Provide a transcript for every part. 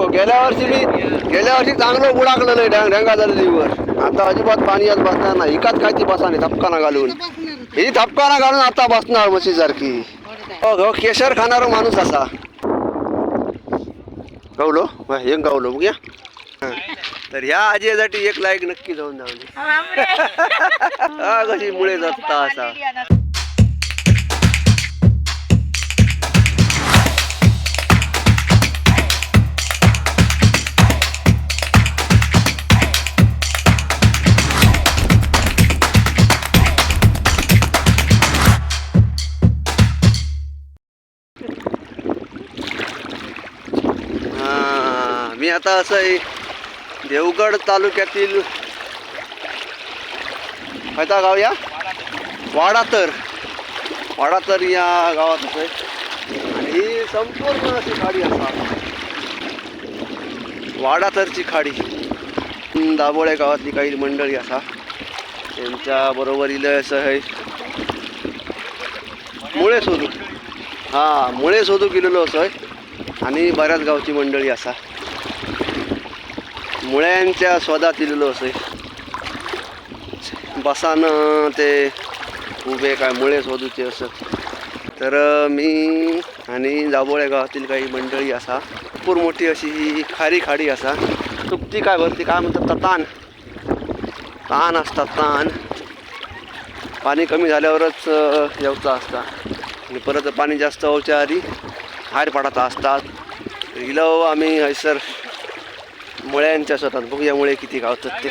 नको गेल्या वर्षी मी गेल्या वर्षी चांगलं आहे डॅंग ढंगा झालेलीवर आता अजिबात पाणी आज बसणार नाही. एकाच काय ती बसाने धपकाना घालून. ही धपकाना घालून आता बसणार म्हशी सारखी. हो हो केशर खाणारा माणूस असा. गावलो? एक गावलो बघूया. हा. तर ह्या आजीसाठी एक लाईक नक्की जाऊन जाऊ हा कशी मुळे जगता असा. आता असं आहे देवगड तालुक्यातील खयचा गाव या? वाडातर वाडातर या गावात असं आहे. आणि ही संपूर्ण अशी खाडी असा. वाडातरची खाडी. दाभोळे गावातली काही मंडळी असा. त्यांच्या बरोबरीला असं आहे. मुळे शोधू. हा मुळे शोधू गेलेलो असं आहे. आणि बऱ्याच गावची मंडळी असा. मुळ्यांच्या स्वादात इलेलो असे बसानं ते उभे काय मुळे शोधूचे असत तर मी आणि जाबोळे गावातील काही मंडळी असा भरपूर मोठी अशी ही खारी खाडी असा. चुकती काय भरती काय म्हणतात तर ताण ताण असतात ताण पाणी कमी झाल्यावरच अ, येवचा असता. आणि परत पाणी जास्त होच्या आधी बाहेर पडता असतात. हिलो आम्ही हैसर मुळ्यांच्या स्वतः बघूया मुळे किती गावतात ते.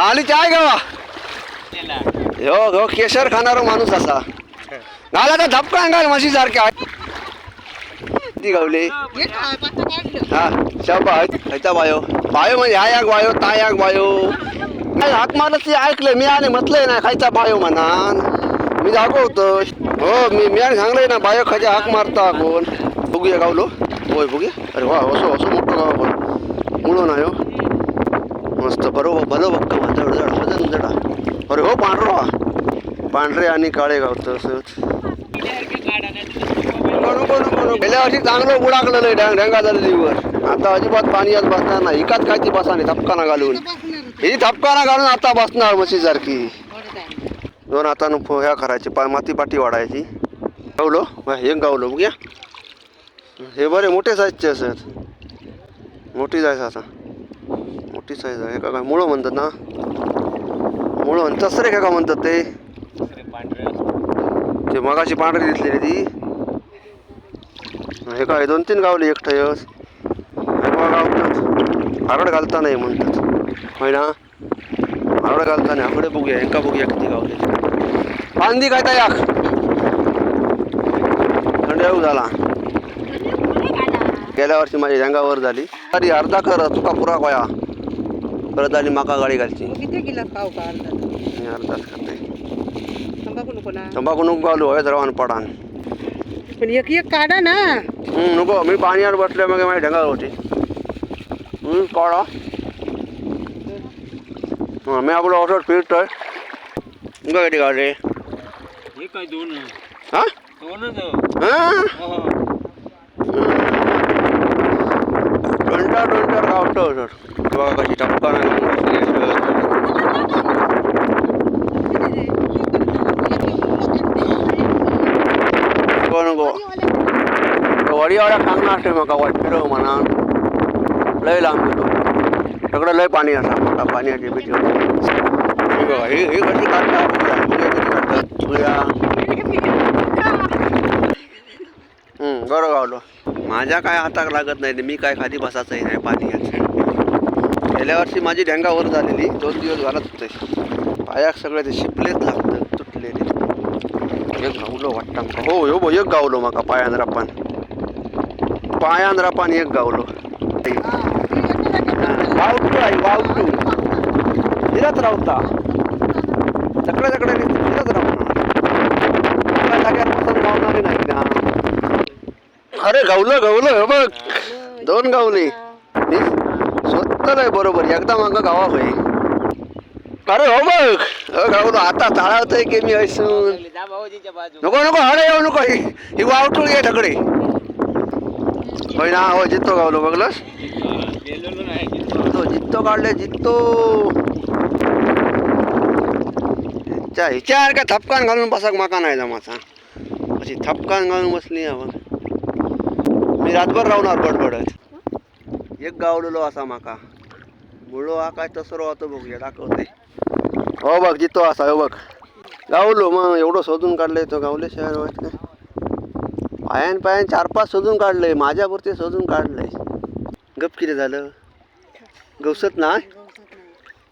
आली चाय गावा. हो हो केशर खाणारा माणूस असा. घाला तर धपका अंगाल म्हशी सारख्या किती गावले? हा शाबा हैता बायो. बायो म्हणजे हा याक बायो तायाक बायो. नाही हाक मारत ते ऐकलंय मी आणि म्हटलंय ना खायचा बायो म्हणान मी दाखवतो हो मी मी आणि सांगलंय ना बायो खायच्या हाक मारता कोण. बघूया गावलो. होय बघूया. अरे वा असो असो मोठं गाव पण आयो. मस्त बरोबर बलो बघ का जड जड वजन जडा. अरे हो पांढरा पांढरे आणि काळे गावतं असंच. गेल्या वर्षी चांगलं उडाकलं आहे डॅंग झालं झालेलीवर आता अजिबात पाणी आज बसणार नाही. एकाच काय ती बसाने धपकाना घालून. ही धपकाना घालून आता बसणार म्हशी सारखी. दोन हातानं फो- ह्या करायची पा माती पाठी वाढायची. गावलो? हे एक गावलो बघ हे बरे मोठे साईजचे असत. मोठी जायचं आता. मोठी साईज आहे. का काय मुळं म्हणतात ना? मुळं म्हणतात. तसरे का म्हणतात ते? ते मगाशी पांढरी दिसलेली ती. हे काय दोन तीन गावले एक. यस गावतात हारड घालता नाही म्हणतात. होय ना? हारड घालता नाही. आकडे बघूया एका बघूया किती गावले पांदी काय तयाक थंड येऊ झाला. गेल्या वर्षी माझी जंगावर झाली. अरे अर्धा कर तुका पुरा गोया परत आली माका गाडी घालची. किती किलो खाऊ का अर्धा? मी अर्धाच खाते तंबाखू नको ना. तंबाखू नको घालू पडान. पण एक एक काढा ना. नको मी पाण्यावर बसले मग माझी ढंगावर होती. हं, काढा. हं, मी आपलं ऑटोत फिरतोय. गावले हे काय दोन? हा? दोनच हां. डोंटर डोंटर गावतो सर बघा कशी टप्पा नको नको वडीवाड्या सांगणार असते म्हाका वाट फिरव म्हणा लय लांब गेलो सगळं लय पाणी असा म्हाका पाण्याची भीती होती हे बघा ही ही कशी काढता माझ्या काय हाताक लागत नाही मी काय खाली बसायचंही नाही पाणी गेल्या वर्षी माझी ढेंगावर झालेली दोन दिवस घालत होते पायाक सगळे ते शिपलेच लागतं तुटलेले. एक गावलो वाटतं आमका. हो हो भो एक गावलो म्हाका पायान रापान पायान रापान एक गावलो. वावटू आई वावटू. फिरत रावता. सगळ्या सगळ्या हिरत रावणार एका जाग्यावर बसून गावणारे नाही ना अरे गावलं गावलं हे बघ. दोन गावले. मी स्वतः नाही बरोबर. एकदा मागं गावा होई अरे हो बघ. हो गावलो. आता चाळवतोय की मी बाजू नको नको हडे येऊ नको. ही ही वावटूळ घे ढकडे होय ना हो जित्तो गावलो बघलस? जित्तो जित्तो काढले जित्तो च्या हिच्यावर काय थपकान घालून बसाक माका नाही जमाचा. अशी थपकान घालून बसली आपण मी रातभर राहणार बडबडत. एक गावलेलो असा माका. मुळो हा काय तसरो होतो बघूया दाखवते हो बघ जितो असा हो बघ. गावलो मग एवढं शोधून काढलंय तो गावले शहर वाट काय पायान पायान चार पाच शोधून काढलंय माझ्यापुरते शोधून काढलंय. गप किती झालं? गवसत ना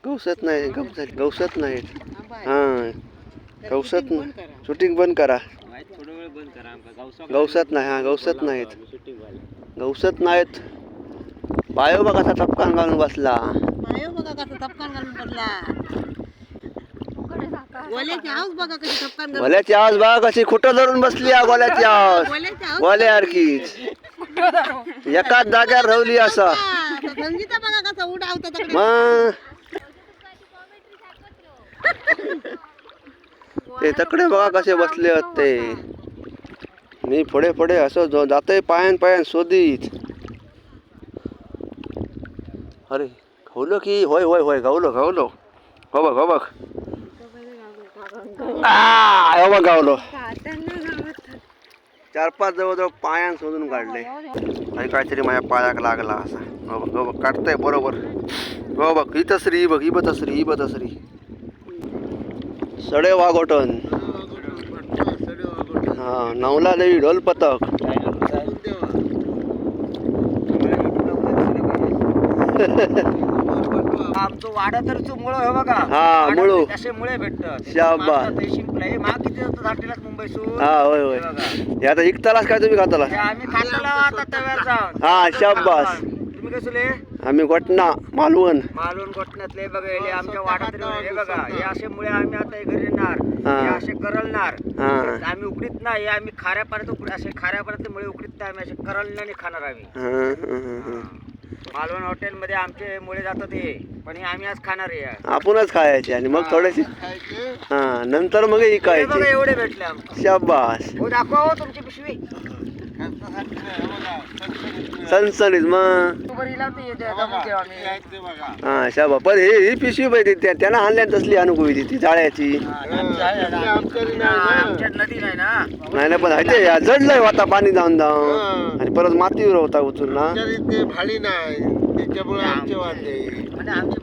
गवसत नाही गप झाली गवसत नाही. हां गवसत नाही. शूटिंग बंद करा. गवसत नाही हां गवसत नाहीत. गवसत नाहीत. पायो बघ असा टपकान घालून बसला. पायो बघा कसं थपकान घालून पडला गोल्याची बघा कशी आवाज बघा कशी खुटं धरून बसली या गोल्याची आवाज गोल्यासारखीच एकाच जाग्यावर रवली असा. संगीता बघा कसा उडावता मग? ते तकडे बघा कसे बसले होते. मी पुढे पुढे असं जो जातोय पायान पायान शोधीत अरे गावलो की होय होय होय गावलो गावलो हो बघ हो बघ हो बघ गावलो चार पाच जवळजवळ पायान शोधून काढले आणि काहीतरी माझ्या पायाक लागला असा हो बघ हो बघ काढतंय बरोबर हो बघ ही तसरी बघ ही बघ तसरी ही बतसरी सडे वाघोटन हा नवला देवी ढोल पथक. आमचं वाडा तर मुळ हे बघा. हा, मुळो. असे मुळे भेटतात शाबास. शिंपले. महाग किती जातो धाटेलाच मुंबई सून हा होय होय. हे आता इकतालाच काय तुम्ही खाताला? आम्ही खाताला आता जाऊन. हा शाबास. तुम्ही कसले आम्ही गोटणा मालवण. मालवण गोठण्यातले बघा हे आमच्या वाडा तरी हे बघा हे असे मुळे आम्ही आता हे घरी येणार हा. हे असे करलणार. हा. आम्ही उकडीत नाही हे आम्ही खाऱ्या पाण्यात उकडी असे खाऱ्या पाण्यात मुळे उकडीत नाही आम्ही असे करलण्याने खाणार आम्ही. हा, हा, हा, हा. मालवण हॉटेलमध्ये आमचे मुळे जातात हे पण हे आम्ही आज खाणार आहे आपणच खायचे आणि मग थोडेसे हा नंतर मग हे बघा इकायचे एवढे भेटले आम्हाला शाबास. हो दाखवा हो तुमची पिशवी. सणसणीत मग. हा शाबा पण हे ही पिशवी पाहिजे त्या त्यानं आणल्या तसली अनुभवी ती जाळ्याची. नाही ना पण ते या जडलंय आता पाणी जाऊन जाऊन. आणि परत मातीवर होता उचलून ना. ते भाडी नाही. त्याच्यामुळे आमचे वाढले म्हणजे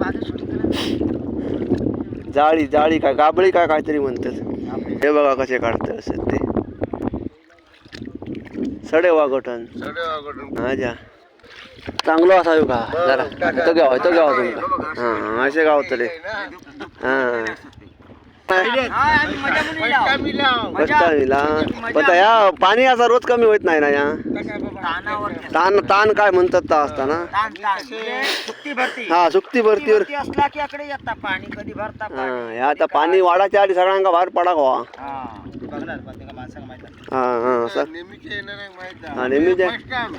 जाळी जाळी काय गाबळी काय काहीतरी म्हणतात. हे बघा कसे काढतात असं ते. सडे वागोटन हा जा. चांगलं असावे का जरा. तो घ्यावा तो घ्यावा तुमका हा असे गावतले हा. पण त्या या पाणी असा रोज कमी होत नाही ना या. ताण ताण काय म्हणतात ता असताना? म्हणजे हा सुक्ती भरतीवर. भरती असला की अकडे येतात पाणी कधी भरता हा आता पाणी वाढाच्या आधी सगळ्यांका बाहेर पडा हवा हा आहे. हा हा सर नेहमीचे येणार आहे माहीत हा नेहमीचे First time.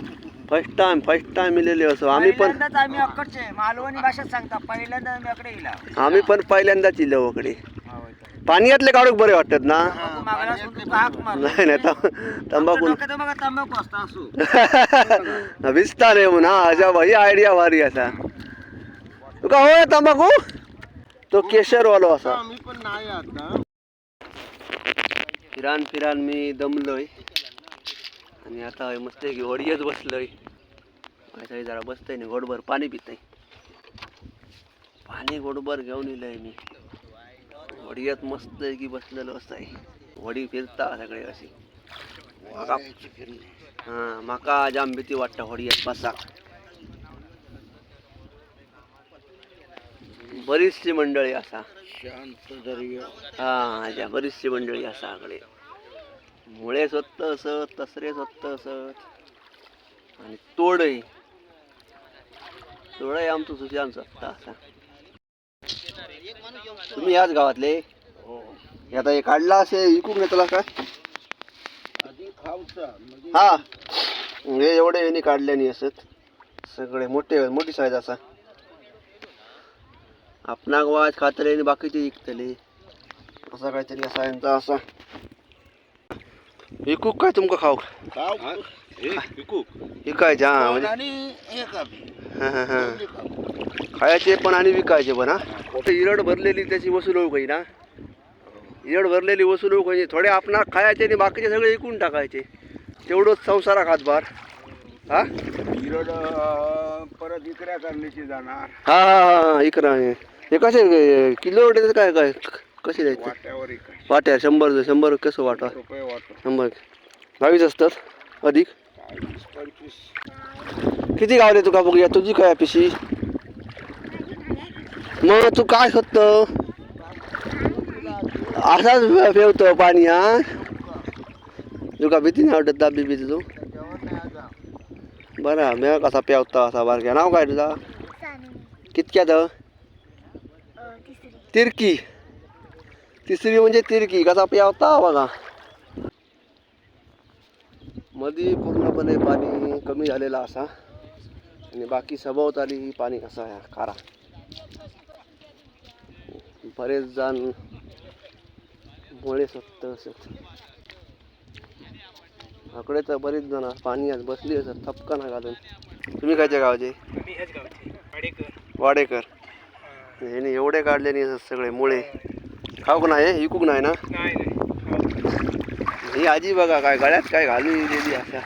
First time first time मिलेले असो. आम्ही पण पहिल्यांदाच आम्ही अक्कडचे मालवणी भाषेत सांगता पहिल्यांदा आम्ही अकडे येला आम्ही पण पहिल्यांदाच इलो वकडे हो, पाण्यातले काढूक बरे वाटतात ना? का हाक. नाही नाही तंब- तंबाखू आमच्या डोक्यात बघा तंबाखू असता असो. भिजता नाही म्हणून हा अशा भाई आयडिया भारी असा. तुका होय तंबाखू? तो केशरवालो असा. आम्ही पण नाही आता. फिरान फिरान मी दमलोय. आणि आता मस्त की होडीयच बसलोय. माझ्या जरा बसतंय ना गोडभर पाणी पितंय. पाणी गोडभर घेऊन येलंय मी. होडीयत मस्त की बसलेलो असताय. होडी फिरता सगळे अशी. माका हा माका जाम भीती वाटता होडीयत बसा. बरीचशी मंडळी असा. शांत दर्या. हा बरीचशी मंडळी असा आकडे. मुळे स्वत्त असत तसरे स्वत्त असत. आणि तोडय तोडय आमचं सुशांत स्वत्त असा. तुम्ही याच गावातले? हे. आता हे काढला असे विकून घेतला खाऊचा म्हणजे हा. हे एवढे यांनी काढल्यानी असत. सगळे मोठे मोठी साईज असा. आपणाक वाज खातले आणि बाकीचे विकतले. असा काहीतरी असा यांचा असा. विकूक काय तुमका खाऊ खाऊ विकायचे हा म्हणजे हे हा, हा, हा. खायचे पण आणि विकायचे पण हा ते इरड भरलेली त्याची वसूल काही ना इरड भरलेली वसूल काही थोडे आपणा खायचे आणि बाकीचे सगळे विकून टाकायचे तेवढंच संसारा खातबार हा हिरड अं, परत इकड्या करण्याची जाणार हा हा हा इकरा हे कसे किलो काय काय कसे द्यायचे? वाट्यावर वाट्या शंभर शंभर कसं वाटा? रुपये वाट. शंभर. बावीस असतात अधिक? पंचवीस. किती गावले तुका बघूया तुझी काय पिशी मग तू काय खत? असाच फेवतो पाणी हा? तुका भीती नाही वाटत दाबी भीती तू? बरा म्या कसा पेवता असा बारक्या. नाव काय तुझा? कितक्यात? तिरकी. तिसरी म्हणजे तिरकी कसा पेवता बघा. मधी पूर्णपणे पाणी कमी झालेलं असा. आणि बाकी सभोवताली पाणी कसं आहे खारा. बरेच जण मुळे सत्त असत आकडे तर बरेच जण पाणी आज बसली असत थपकाना घालून. तुम्ही कायच्या गावाचे? वाडेकर. ह्याने एवढे काढले नाही सगळे मुळे. खाऊक नाही इकूक नाही ना ही आजी बघा काय गळ्यात काय घालून दिलेली असा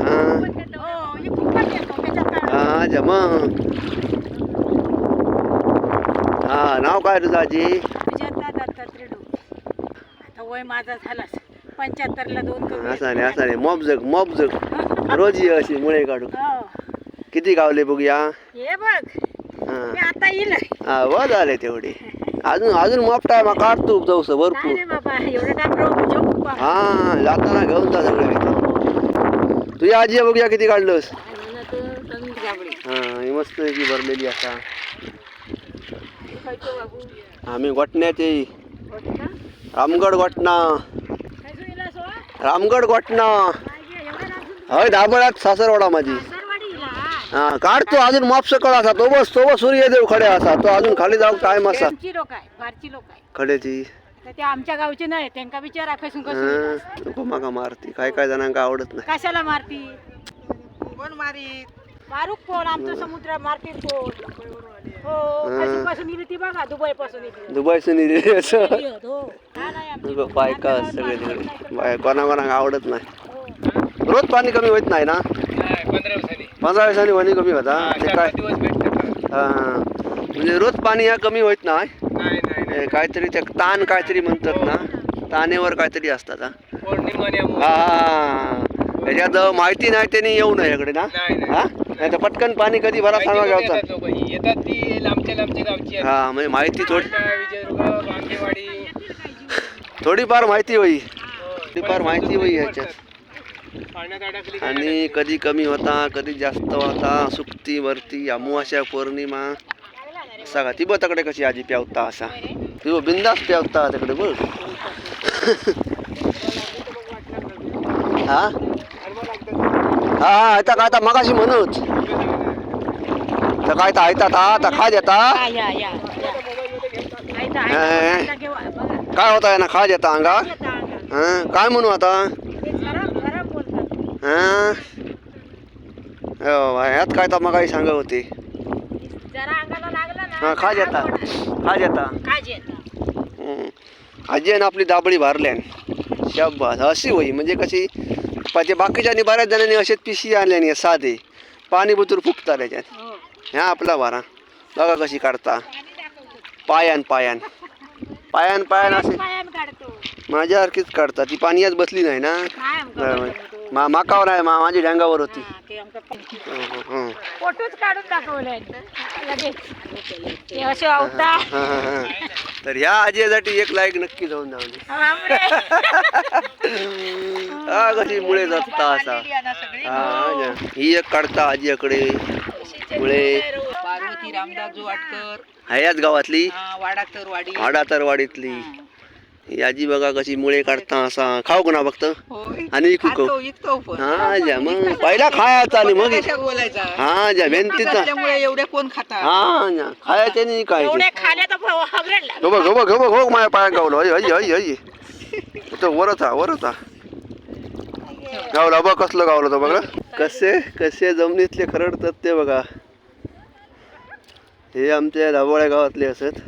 हा हा जमा हा नाव काय तुझं आजी आता वय माझा झालाच. पंच्याहत्तरला दोन कमी असा नाही असा नाही मॉब जग मॉब जग. रोज ये अशी मुळे काढू हो. किती गावले बघूया हे बघ. मी आता येईल हा व झाले तेवढे. अजून अजून मॉप टायमा काढतो जाऊस नाही भरपूर रे बाबा एवढं बा. हा जाताना घेऊन जा सगळे. तुझ्या आजी बघूया किती काढलंस. आणि. हा ही मस्त की भरलेली असा. आम्ही गोठण्याचे का? रामगड गोठणा सोळा? रामगड गोठणा राजून हय दाबळ्यात सासरवाडा माझी. हा काढतो अजून माप सकळ असा. तो बस तो बस सूर्यदेव खडे असा. तो अजून खाली जाऊ टाइम असा. खड्याची ते आमच्या गावचे नाही त्यांका विचारा कसून कसं हा, माका मारती. काय काय जणांका आवडत नाही. कशाला मारती? कोण मारी मारूक कोण आमचं समुद्र मारतील कोण हो कशी पासून इली ती बघा दुबई पासून इली दुबईचं निधी असं. हो. हा नाही आमची. नको, बायका सगळे तिकडे. बाय कोणा कोणाक आवडत नाही. रोज पाणी कमी होत नाही ना? पंधरा दिवसांनी. पंधरा दिवसांनी पाणी कमी होता? ते काय? दिवस हा. म्हणजे रोज पाणी ह्या कमी होत नाही? नाही नाही हे काहीतरी ते ताण काहीतरी म्हणतात ना? तानेवर काहीतरी असतात हा. पौर्णिमा हा. त्याच्यात माहिती नाही त्यांनी येऊ नये इकडे ना? नाही, नाही. हा? नाही तर पटकन पाणी कधी भरा सांगा गावचा. येतात ती लांबच्या लांबच्या गावची आहेत. हा म्हणजे माहिती थोडी विजयदुर्ग थोडीफार माहिती होई. थोडीफार माहिती होई ह्याच्यात पाण्यात अडकली आणि कधी कमी होता कधी जास्त होता सुक्ती वरती अमावास्या पौर्णिमा. असा का ती बघ तकडे कशी आजी प्यावता असा? ती बघ बिंदास प्यावता तिकडे बघ. हा? हा हा आता काय आता मगाशी म्हणत तर काय तर ऐतात हा आता खा देता हा, हे. काय होता ना खा देता अंगा? येतं. हा काय म्हणू आता? ते खराब खराब बोलतात हा? हो, ह्यात काय तर मगाशी सांगत होते. हा खा देता खा देता येतं. आजी आपली दाबळी भारल्यान शाबास. अशी होई म्हणजे कशी पाहिजे बाकीच्यानी बऱ्याच जणांनी असेच पिशी आणल्यानी साधे. पाणी बुतूर फुकता त्याच्यात. हो. ह्या आपला भारा बघा कशी काढता. पायान पायान. पायान पायान असे. माझ्यासारखीच काढता. ती पाण्यात बसली नाही ना. बरोबर. मा माकावर आहे मा माझ्या ढ्यांगावर होती. हा, हं. फोटोच काढून दाखवले. लगेच. ते असे आवता हं, हं, हं. तर ह्या आजीसाठी एक लाईक नक्की जाऊन दे. हा कशी मुळे जाता असा. हा ना. ही एक काढता आजीकडे मुळे. पार्वती रामदास वाटकर. ह्याच गावातली? वाडाकर वाडी आडातरवाडीतली आजी बघा कशी मुळे काढता असा. खाऊ का ना फक्त आणि इकू खाऊ हा ज्या मग. पहिला खायचा आणि मग बोलायचा? हा ज्या भिंतीचा त्यामुळे एवढे कोण खाता हा ज्या खायचे नाही काय एवढे खाले तर हगरेल हो बघ हो बघ हो बघ हो माझ्या पाया गावलं. हय हय हय हय तो वरच हा वरच हा गावला बघ कसलं गावलं तो बघा. कसे कसे जमिनीतले खरडतात ते बघा. हे आमच्या दाबोळ्या गावातले असत.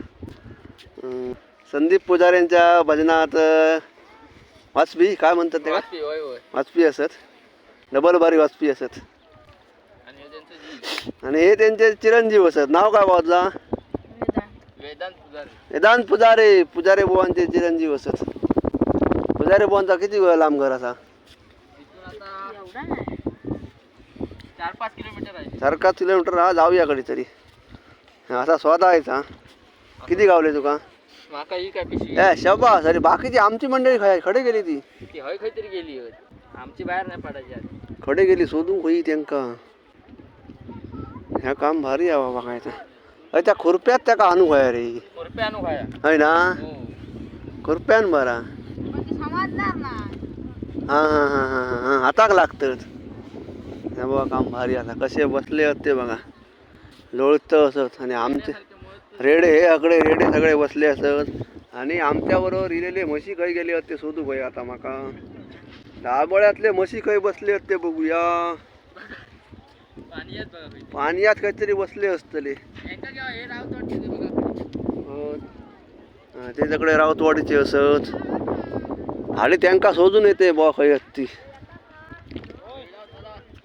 संदीप पुजाऱ्यांच्या भजनात वाजपी काय म्हणतात ते का वाजपी, होय होय. वाजपी असत. डबल बारी वाजपी असत. आणि हे त्यांचं जी आणि हे त्यांचे चिरंजीव असत. नाव काय वाजला वेदांत पुजारी. वेदांत पुजारे. पुजारे बुवांचे चिरंजीव असत. पुजारे बुवांचा किती वेळ लांब घर असा? आता चार पाच किलोमीटर आहे. सारखा किलोमीटर हा जाऊया कडे तरी असा स्वतः यायचा किती गावले तुका? माका ही काय पिशवी? ए शबा सरी बाकीची आमची मंडळी खाय खडे गेली ती. ती हय खय तरी गेली होय. आमची बाहेर नाही पडायची खडे गेली सोदून होई त्यांका. ह्या काम भारी आहे बाबा काय अय त्या खुरप्यात त्या का आणू आहे रे? खाया? है ना? हो. खुरप्यान बरा. समजणार ना. हा हा हा हा हा हा हाताक लागतत हे बघा काम भारी आता. कसे बसले आहेत ते बघा. लोळत असत आणि आमचे रेडे हे आकडे रेडे सगळे बसले असत. आणि आमच्याबरोबर इलेले म्हशी खंय गेले होते ते शोधू खंय आता माका. दाबोळ्यातले म्हशी खंय बसले होते ते बघूया. पाणी पाण्यात काहीतरी बसले असतले. ते सगळे रावतवाडीचे असत. आणि त्यांका शोधून येते बा खंय आहेत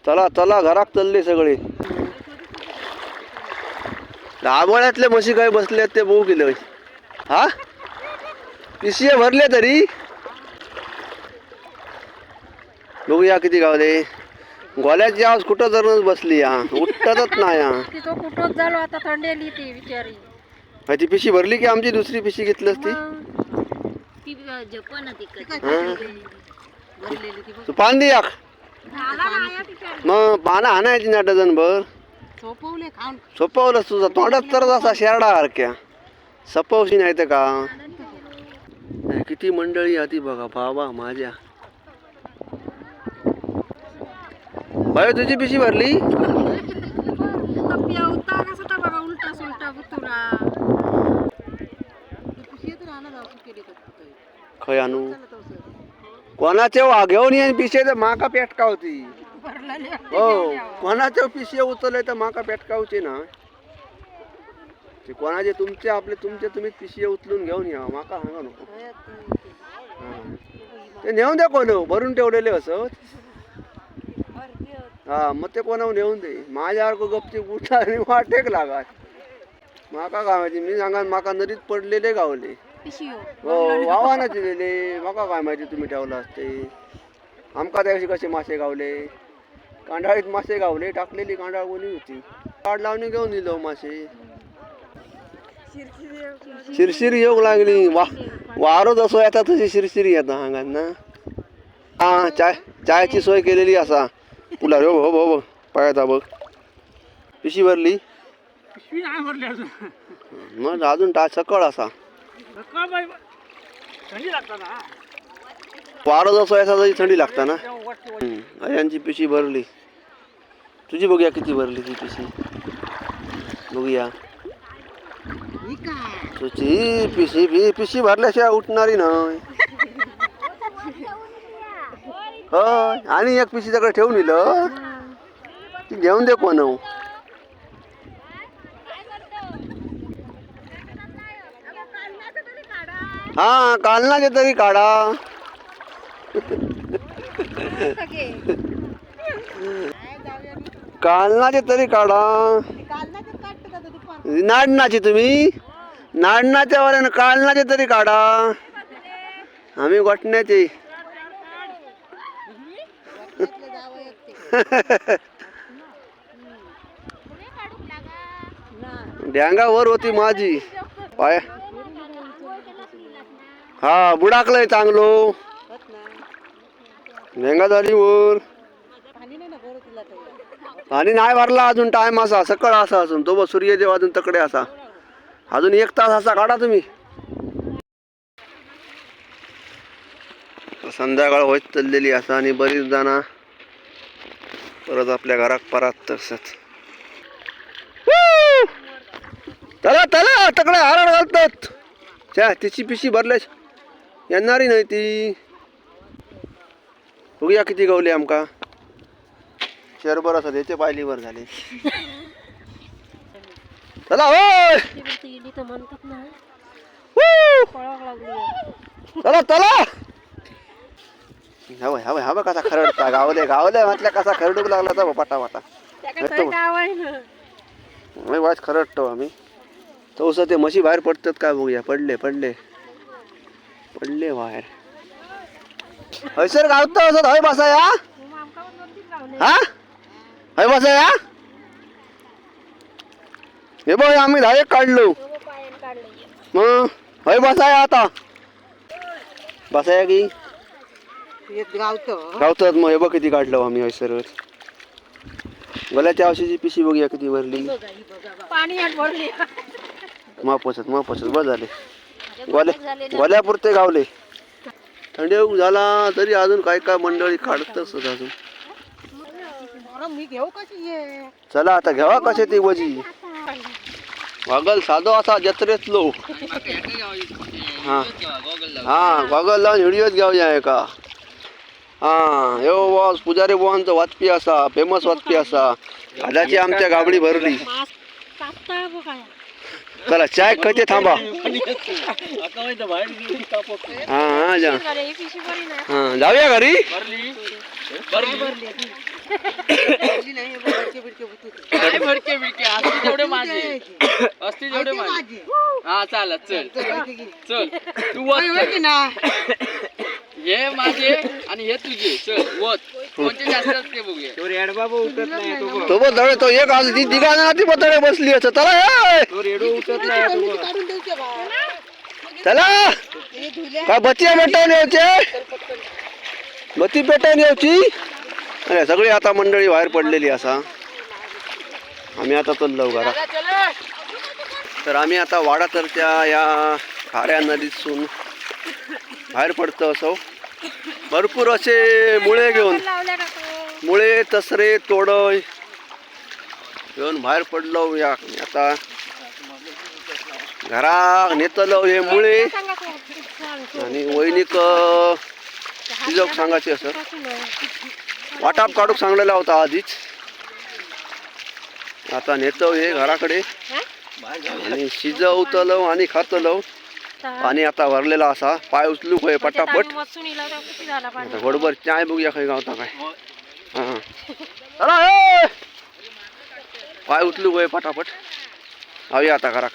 चला चला घरात चलले सगळे. दाबोळ्यातले म्हशी काय बसले ते बघू केलं हा? पिशे भरले तरी? बघूया किती गावले. गोल्याची आवाज कुठं जरूनच बसली या. उठतच नाही तो कुठंच झालो आता थंडेली ती बिचारी. हा, ती पिशी भरली की आमची दुसरी पिशी घेतलीस ती? ती हा. पान दे मग पानं आणायची ना डझन भर खाऊन सोपवलंच तुझा तोंडात तर असा शेरडा सारख्या सपवशी नाही तर का? किती मंडळी आधी बघा बाबा माझ्या. बाय तुझी पिशी भरली? होता कसा बघा उलटा सुलटा बुतुरा. खय आणू कोणाचे वा घेऊन येईन पिशे तर माका पेटका होती. हो कोणाचे पिशे उचलले तर माका पेटकावचे ना. ते कोणाचे तुमचे आपले तुमचे तुम्ही पिशे उचलून घेऊन या माका सांगा नको. हा. ते नेऊन द्या कोण भरून ठेवलेले असत हा मग ते कोणा नेऊन दे. माझ्यासारखं गपची उठा आणि वाटेक लागात माका काय माहिती मी सांगा माका नदीत पडलेले गावले. हो. वावाना दिलेले माका काय माहिती तुम्ही ठेवलं असते. आमका त्या दिवशी कसे मासे गावले? कांडाळीत मासे गावले टाकलेली कांडाळ कोणी होती. काढ लावणी घेऊन दिलो मासे. शिरशिरी येऊ लागली. वा वारो जसो येता तशी शिरशिरी येता हांगात ना हा चाय चायची सोय केलेली असा. पुला रे हो हो पायाचा बघ. पिशी भरली? मग अजून टा सकळ असा. पारा जसा असा थंडी लागता ना? यांची पिशी भरली. तुझी बघूया किती भरली ती पिशी. बघूया. तुझी पिशी पि पिशी भरल्याशिवाय उठणारी नाही. होय आणि एक पिशी सगळं ठेवून दिलं. ती घेऊन दे कोण. हा कालनाचे तरी काढा. कालनाचे तरी काढा. नाडणाची तुम्ही? नाडणाच्या वाल्यानं कालनाचे तरी काढा. आम्ही गोठण्याचे डॅंगा वर होती माझी. पाय. हा बुडाकलंय चांगलो. डेंगा झाली वर. पाणी नाही भरला अजून टाइम असा सकाळ असा अजून. तो बस सूर्यदेव अजून तकडे असा. अजून एक तास असा काढा तुम्ही. संध्याकाळ होत चाललेली असा आणि बरीच जण परत आपल्या घरात परत तसंच. चला चला तकडे हारण घालतात. त्या तिची पिशी भरल्याच. येणारी नाही ती. बघूया किती गवले आमका. शरभर असत याचे पायलीवर झाले. चला होय! चला चला! हवं हवं हवं कसा खरडता गावले गावले म्हटल्या कसा खरडूक लागला तर पाटा पाटा भेटतो नाही वाच खरडतो आम्ही. तोस ते म्हशी बाहेर पडतात काय बघूया पडले पडले. पडले बाहेर. हयसर गावतो असत हय बसा या. हा? हय बसा या. हे बघ आम्ही एक काढलो. मग हय बसा या आता. बसा या की. गावतात मग हे बघ किती काढलं आम्ही हयसरच. गल्याच्या औषधी पिशी बघूया किती भरली. पाणी आत भरली मापसत मापसत बस झाले. गोल्या गोल्यापुरते गावले. थंडी झाला तरी अजून काय काय मंडळी काढत असत अजून कशी चला आता घ्यावा कसे ती वजी वागल साधो असा जत्रेत लो हा हा गॉगल लावून व्हिडिओच घेऊया का हा यो बॉस पुजारी बुवांचं वाचपी असा फेमस वाचपी असा आल्याची आमच्या गाबडी भरली चला चाय खते थांबा. हा हा जा. हा जाऊया घरी. काय भडके बिडके असते जेवढे माझे असते जेवढे माझे हा चालत चल चल तू चल. हे माझे आणि हे तुझे. चल वत कोणते जास्त असते बघूया. तो रेडबाबू उठत नाही तो बघ. तो बघ दळे तो एक आज ती दिगा ती बतळे बसली असं. चला ए! तो रेडो उठत नाही तो बघ. चला! काय बत्ती पेटवून यायचे? बत्ती पेटवून यायची? अरे सगळी आता मंडळी बाहेर पडलेली असा. आम्ही आता चाललो घरा तर आम्ही आता वाडा तरच्या या खाऱ्या नदीतून बाहेर पडतो असो. भरपूर असे मुळे घेऊन. मुळे तसरे तोडय. घेऊन बाहेर पडलो या आता. घरा नेतलो हे मुळे. आणि वैनिक तिजोक सांगायचे असं. वाटाप काढूक सांगलेला होता आधीच. आता नेतो हे घराकडे. आणि शिजवतलो आणि खातलो. पाणी आता भरलेला असा पाय उचलू होय पटापट? घोडभर चाय बघूया खंय गावता काय. हा. चला ए! पाय उचलू होय पटापट? जाऊया आता घराक